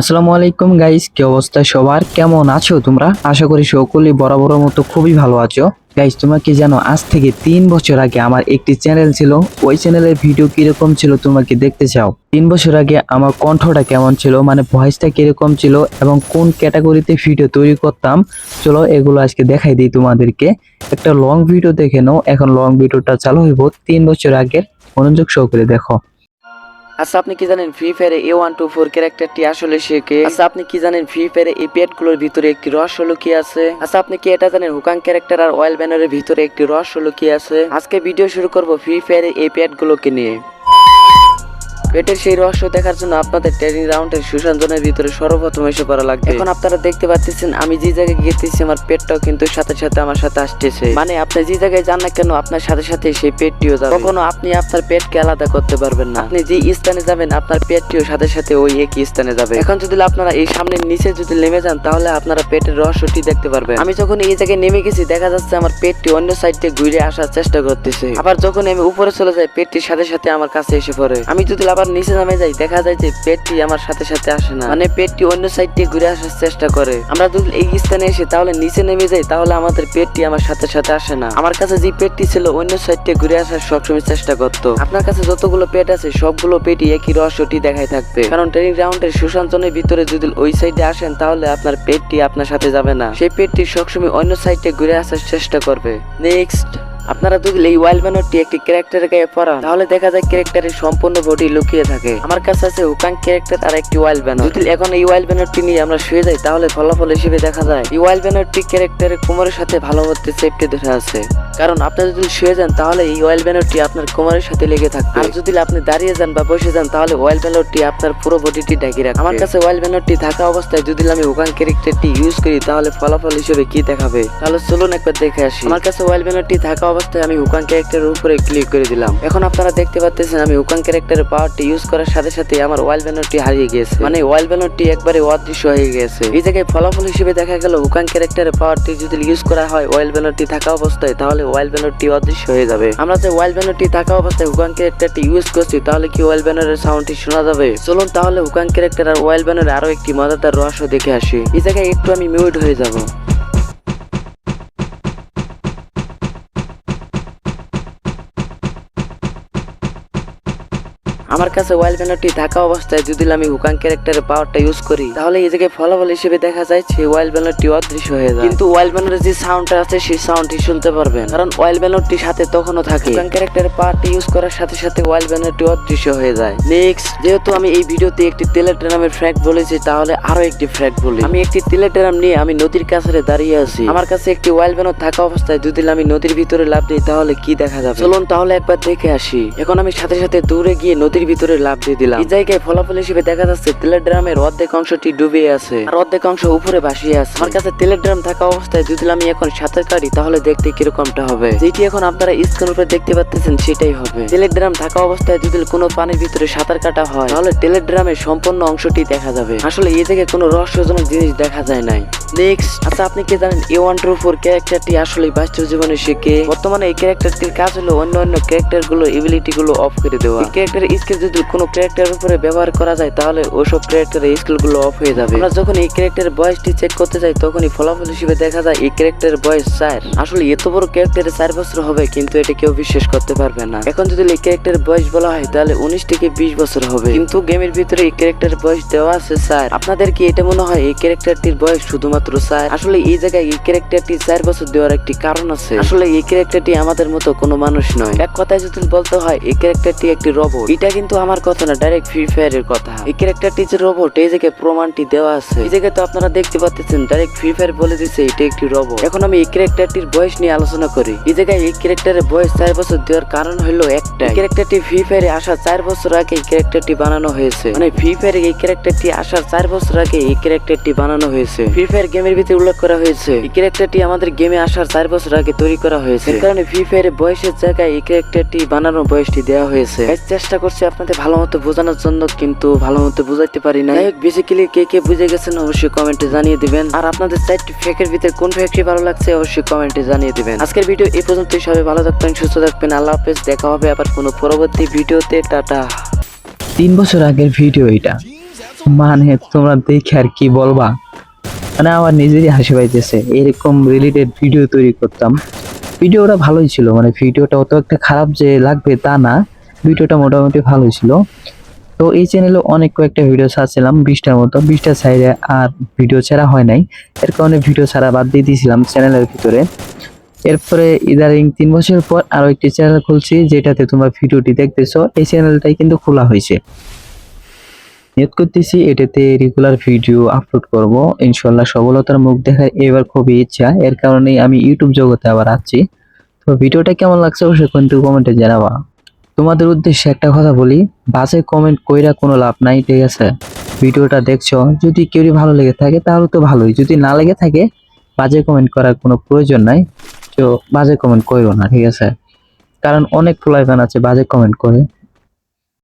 আসসালামু আলাইকুম গাইস কি অবস্থা সবার? কেমন আছো তোমরা? আশা করি সকলেই বরাবরের মতো খুবই ভালো আছো। গাইস তোমরা কি জানো, আজ থেকে তিন বছর আগে আমার একটি চ্যানেল ছিল। ওই চ্যানেলের ভিডিও কীরকম ছিল তোমরা কি দেখতে চাও? তিন বছর আগে আমার কণ্ঠটা কেমন ছিল মানে ভয়েসটা কীরকম ছিল এবং কোন ক্যাটাগরিতে ভিডিও তৈরি করতাম, চলো এগুলো আজকে দেখাই দিই তোমাদেরকে। একটা লং ভিডিও দেখে নাও। এখন লং ভিডিওটা চালু হইব তিন বছর আগের মনোযোগ সহকারে দেখো। আচ্ছা আপনি কি জানেন ফ্রি ফায়ারে এ ওয়ান টু ফোর ক্যারেক্টারটি আসলে কে? আচ্ছা আপনি কি জানেন ফ্রি ফায়ারে এই পেটগুলোর ভিতরে একটি রহস্য লুকিয়ে আছে? আচ্ছা আপনি কি এটা জানেন হুকাং ক্যারেক্টার আর অয়েল ব্যানারের ভিতরে একটি রহস্য লুকিয়ে আছে? আজকে ভিডিও শুরু করব ফ্রি ফায়ারে এই পেট গুলোকে নিয়ে। পেটের সেই রহস্য দেখার জন্য আপনাদের ট্রেনিং রাউন্ডের সুসঞ্জনের ভিতরে সর্বপ্রথম এসে পড়া লাগবে। এখন আপনারা দেখতে পাচ্ছেন আমি যে জায়গায় গিয়েছি আমার পেটটাও কিন্তু সাথে সাথে আমার সাথে আসতেছে। মানে আপনি যে জায়গায় যান না কেন, আপনার সাথে সাথে সেই পেটটিও যাবে। কখনো আপনি আপনার পেটকে আলাদা করতে পারবেন না। আপনি যে স্থানে যাবেন, আপনার পেটটিও সাথে সাথে ওই একই স্থানে যাবে। এখন যদি আপনারা এই সামনের নিচে যদি নেমে যান, তাহলে আপনারা পেটের রহস্যটি দেখতে পারবেন। আমি যখন এই জায়গায় নেমে গেছি, দেখা যাচ্ছে আমার পেটটি অন্য সাইড দিয়ে ঘুরে আসার চেষ্টা করতেছে। আবার যখন আমি উপরে চলে যাই পেটটির সাথে সাথে আমার কাছে এসে পড়ে। আমি যদি আবার নিচে নামে যাই, দেখা যায় যে পেটটি আমার সাথে সাথে আসে না। মানে পেটটি অন্য সাইড দিয়ে ঘুরে আসার চেষ্টা করে। আমরা যদি এই স্থানে এসে তাহলে নিচে নেমে যাই, তাহলে আমাদের পেটটি আমার সাথে সাথে আসে না। আমার কাছে যে পেটটি ছিল অন্য সাইড দিয়ে ঘুরে আসার সবসময় চেষ্টা করতো। আপনার কাছে যতগুলো পেট আছে, সবগুলো পেটই একই রহস্যটি দেখাই থাকবে। কারণ ট্রেনিং গ্রাউন্ডের সুসঞ্চনের ভিতরে যদি ওই সাইডে আসেন, তাহলে আপনার পেটটি আপনার সাথে যাবে না। সেই পেটটি সবসময় অন্য সাইডে ঘুরে আসার চেষ্টা করবে। নেক্সট আপনারা যদি এই ওয়াইল্ড ব্যানারটি একটি ক্যারেক্টারের গায়ে পড়ান তাহলে দেখা যায় ক্যারেক্টারের সম্পূর্ণ বডি লুকিয়ে থাকে। আমার কাছে আছে হুকাং ক্যারেক্টার আর একটি ওয়াইল্ড ব্যানার যদি এখন এই ওয়াইল্ড ব্যানারটি নিয়ে আমরা শুয়ে যাই, তাহলে ফলাফল হিসেবে দেখা যায়, এই ওয়াইল্ড ব্যানারটি ক্যারেক্টারের কোমরের সাথে ভালো মতো সেফটি ধরে আছে। কারণ আপনি যদি শুয়ে যান, তাহলে এই ওয়াইল্ড ব্যানারটি আপনার কোমরের সাথে লেগে থাকবে। আর যদি আপনি দাঁড়িয়ে যান বা বসে যান, তাহলে অয়েল ব্যানারটি আপনার পুরো বডিটি ঢেকে রাখবে। আমার কাছে ওয়াইল্ড ব্যানারটি থাকা অবস্থায় যদি আমি হুকাং ক্যারেক্টারটি ইউজ করি, তাহলে ফলাফল হিসেবে কি দেখাবে? তাহলে চলুন একবার দেখে আসি। আমার কাছে ওয়াইল্ড ব্যানারটি থাকা অবস্থায় আমি হুকাং ক্যারেক্টারের উপরে ক্লিক করে দিলাম। এখন আপনারা দেখতে পাচ্ছেন আমি হুকাং ক্যারেক্টারের পাওয়ারটি ইউজ করার সাথে সাথে আমার ওয়াইল্ড ব্যানারটি হারিয়ে গিয়েছে। মানে ওয়াইল্ড ব্যানারটি একবারে অদৃশ্য হয়ে গেছে এই জায়গায় ফলাফল হিসেবে দেখা গেল হুকাং ক্যারেক্টারের পাওয়ারটি যদি ইউজ করা হয় ওয়াইল্ড ব্যানারটি থাকা অবস্থায়, তাহলে ওয়াইল্ড ব্যানারটি অদৃশ্য হয়ে যাবে। আমরা যে ওয়াইল ব্যানারটি থাকা অবস্থায় হুকাং ক্যারেক্টারটি ইউজ করছি, তাহলে কি ওয়াইল ব্যানারের সাউন্ডটি শোনা যাবে? চলুন তাহলে হুকাং ক্যারেক্টার আর ওয়াইল ব্যানারের আরও একটি মজাদার রহস্য দেখে আসি। এই জায়গায় একটু আমি মিউট হয়ে যাব। আমার কাছে ওয়াইল্ড ব্যানারটি থাকা অবস্থায় যদি আমি হুকাং ক্যারেক্টারের পাওয়ারটা ইউজ করি, তাহলে এই জায়গায় ফলাফল হিসেবে দেখা যায় সেই ওয়াইল্ড ব্যানারটি অদৃশ্য হয়ে যায়। কিন্তু ওয়াইল্ড ব্যানারের যে সাউন্ডটা আছে, সেই সাউন্ডটি শুনতে পারবেন। কারণ ওয়াইল্ড ব্যানারটি সাথে তখনও থাকে। হুকাং ক্যারেক্টারের পাওয়ারটি ইউজ করার সাথে সাথে ওয়াইল্ড ব্যানারটি অদৃশ্য হয়ে যায়। নেক্সট যেহেতু আমি এই ভিডিওতে একটি তেলের ড্রামের ফ্র্যাক বলেছি, তাহলে আরও একটি ফ্র্যাক বলি। আমি একটি তেলের ড্রাম নিয়ে আমি নদীর কাছে দাঁড়িয়ে আছি। আমার কাছে একটি ওয়াইল্ড ব্যানার থাকা অবস্থায় যদি আমি নদীর ভিতরে লাভ দিই, তাহলে কি দেখা যাবে? চলুন তাহলে একবার দেখে আসি। এখন আমি সাথে সাথে দূরে গিয়ে নদীর ভিতরে লাভ দিয়ে দিলাম। এই জায়গায় ফলাফল হিসেবে দেখা যাচ্ছে তেলের ড্রামের অর্ধেক অংশটি ডুবে আছে আর অর্ধেক অংশ উপরে ভাসিয়ে আছে। আমার কাছে তেলের ড্রাম থাকা অবস্থায় যদি আমি এখন সাঁতার কাটি, তাহলে দেখতে কিরকমটা হবে? যেটি এখন আপনারা স্ক্রিন উপরে দেখতে পাচ্ছেন সেটাই হবে। তেলের ড্রাম থাকা অবস্থায় যদি কোনো পানির ভিতরে সাঁতার কাটা হয়, তাহলে তেলের ড্রামের সম্পূর্ণ অংশটি দেখা যাবে। আসলে এই জায়গায় কোনো রহস্যজনক জিনিস দেখা যায় নাই। নেক্সট আচ্ছা আপনি কি জানেন এ ওয়ান টু ফোর ক্যারেক্টারটি আসলে বাস্তব জীবনে শিখে, বর্তমানে এই ক্যারেক্টারটির কাজ হলো অন্য অন্য ক্যারেক্টারগুলো এবিলিটি গুলো অফ করে দেওয়া। এই স্কিল যদি কোনো ক্যারেক্টারের উপরে ব্যবহার করা যায়, তাহলে ওইসব ক্যারেক্টারের স্কিলগুলো অফ হয়ে যাবে। আমরা যখন এই ক্যারেক্টারের বয়সটি চেক করতে যাই, তখনই ফলাফল হিসেবে দেখা যায় এই ক্যারেক্টারের বয়স চার। আসলে এত বড় ক্যারেক্টারের চার বছর হবে, কিন্তু এটা কেউ বিশ্বাস করতে পারবে না। এখন যদি এই ক্যারেক্টারের বয়স বলা হয়, তাহলে উনিশ থেকে বিশ বছর হবে। কিন্তু গেমের ভিতরে এই ক্যারেক্টারের বয়স দেওয়া আছে স্যার আপনাদের কি এটা মনে হয়, এই ক্যারেক্টারটির বয়স শুধুমাত্র স্যার। আসলে এই জায়গায় এই ক্যারেক্টারটি চার বছর দেওয়ার একটি কারণ আছে। আসলে এই ক্যারেক্টারটি আমাদের মতো কোনো মানুষ নয়। এক কথায় যদি বলতে হয়, এই ক্যারেক্টারটি একটি রোবট এটা কিন্তু আমার কথা না ডাইরেক্ট ফ্রি ফায়ারের কথা। এই ক্যারেক্টারটি যে রোবট এই জায়গায় প্রমাণটি দেওয়া আছে। এই জায়গায় তো আপনারা দেখতে পাচ্ছেন ডাইরেক্ট ফ্রি ফায়ার বলে দিচ্ছে এটা একটি রোবট এখন আমি এই ক্যারেক্টারটির বয়স নিয়ে আলোচনা করি। এই জায়গায় এই ক্যারেক্টারের বয়স চার বছর দেওয়ার কারণ হলো একটা। ক্যারেক্টারটি ফ্রি ফায়ারে আসা চার বছর আগে এই ক্যারেক্টারটি বানানো হয়েছে। মানে ফ্রি ফায়ারে এই ক্যারেক্টারটি আসার চার বছর আগে এই ক্যারেক্টারটি বানানো হয়েছে। ফ্রি ফায়ার গেমের ভিতরে উল্লেখ করা হয়েছে। এই ক্যারেক্টারটি আমাদের গেমে আসার চার বছর আগে তৈরি করা হয়েছে। এর কারণে ফ্রি ফায়ারের বয়সের জায়গায় এই ক্যারেক্টারটি বানানোর বয়সটি দেওয়া হয়েছে। চেষ্টা করছি আপনাদের ভালো মতো বোঝানোর জন্য, কিন্তু ভালো মতো বুঝাইতে পারি না বেসিক্যালি কে কে বুঝে গেছেন অবশ্যই কমেন্টে জানিয়ে দিবেন। আর আপনাদের চারটি ফেকের ভিতরে কোন ফেকটি ভালো লাগছে অবশ্যই কমেন্টে জানিয়ে দিবেন। আজকের ভিডিও এই পর্যন্তই, সবাই ভালো থাকবেন, সুস্থ থাকবেন, আল্লাহ হাফেজ। দেখা হবে আবার কোনো পরবর্তী ভিডিওতে, টাটা। তিন বছর আগের ভিডিও এটা। মানে তোমরা দেখে আর কি বলবা? মানে আমার নিজেরই হাসি পাইতেছে। এরকম রিলেটেড ভিডিও তৈরি করতাম। ভিডিওটা ভালোই ছিল মানে ভিডিওটা অত একটা খারাপ যে লাগবে তা না, ভিডিওটা মোটামুটি ভালোই ছিল। তো এই চ্যানেলে অনেক কয়েকটা ভিডিও ছাড়ছিলাম, বিশটার মতো, বিশটা সাইডে আর ভিডিও ছাড়া হয় নাই। এর কারণে ভিডিও ছাড়া বাদ দিয়ে দিয়েছিলাম চ্যানেলের ভিতরে। এরপরে ইদারিং তিন বছর পর আরও একটি চ্যানেল খুলছি, যেটাতে তোমরা ভিডিওটি দেখতেছো। এই চ্যানেলটাই কিন্তু খোলা হয়েছে। নিয়ত করতেছি, এটাতে রেগুলার ভিডিও আপলোড করব। ইনশাল্লাহ সফলতার মুখ দেখার এবার খুবই ইচ্ছা। এর কারণেই আমি ইউটিউব জগতে আবার আছি। তো ভিডিওটা কেমন লাগছে অবশ্যই কিন্তু কমেন্টে জানাবা। তোমাদের উদ্দেশ্যে একটা কথা বলি, বাসে কমেন্ট কইরা কোনো লাভ নাই, ঠিক আছে? ভিডিওটা দেখছ, যদি কেউই ভালো লেগে থাকে তাহলে তো ভালোই, যদি না লেগে থাকে বাজে কমেন্ট করার কোনো প্রয়োজন নাই, তো বাজে কমেন্ট করো না, ঠিক আছে? কারণ অনেক ফ্লাইফ্যান আছে বাজে কমেন্ট করে।